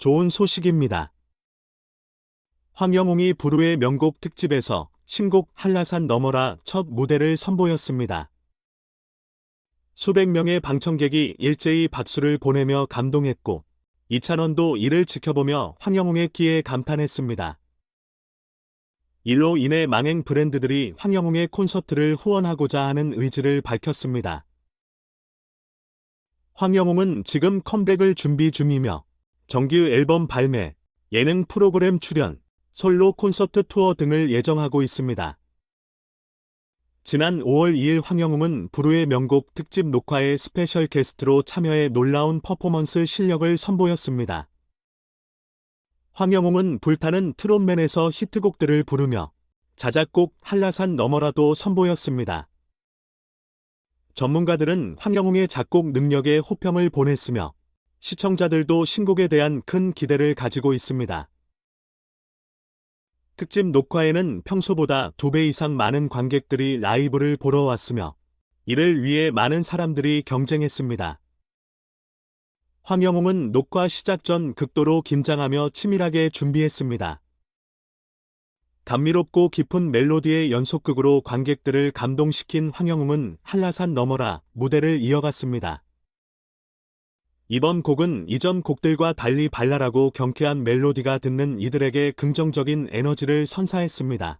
좋은 소식입니다. 황영웅이 부르의 명곡 특집에서 신곡 한라산 너머라 첫 무대를 선보였습니다. 수백 명의 방청객이 일제히 박수를 보내며 감동했고 이찬원도 이를 지켜보며 황영웅의 끼에 감탄했습니다. 이로 인해 망행 브랜드들이 황영웅의 콘서트를 후원하고자 하는 의지를 밝혔습니다. 황영웅은 지금 컴백을 준비 중이며 정규 앨범 발매, 예능 프로그램 출연, 솔로 콘서트 투어 등을 예정하고 있습니다. 지난 5월 2일 황영웅은 부르의 명곡 특집 녹화에 스페셜 게스트로 참여해 놀라운 퍼포먼스 실력을 선보였습니다. 황영웅은 불타는 트롯맨에서 히트곡들을 부르며 자작곡 한라산 너머라도 선보였습니다. 전문가들은 황영웅의 작곡 능력에 호평을 보냈으며 시청자들도 신곡에 대한 큰 기대를 가지고 있습니다. 특집 녹화에는 평소보다 두배 이상 많은 관객들이 라이브를 보러 왔으며 이를 위해 많은 사람들이 경쟁했습니다. 황영웅은 녹화 시작 전 극도로 긴장하며 치밀하게 준비했습니다. 감미롭고 깊은 멜로디의 연속극으로 관객들을 감동시킨 황영웅은 한라산 너머라 무대를 이어갔습니다. 이번 곡은 이전 곡들과 달리 발랄하고 경쾌한 멜로디가 듣는 이들에게 긍정적인 에너지를 선사했습니다.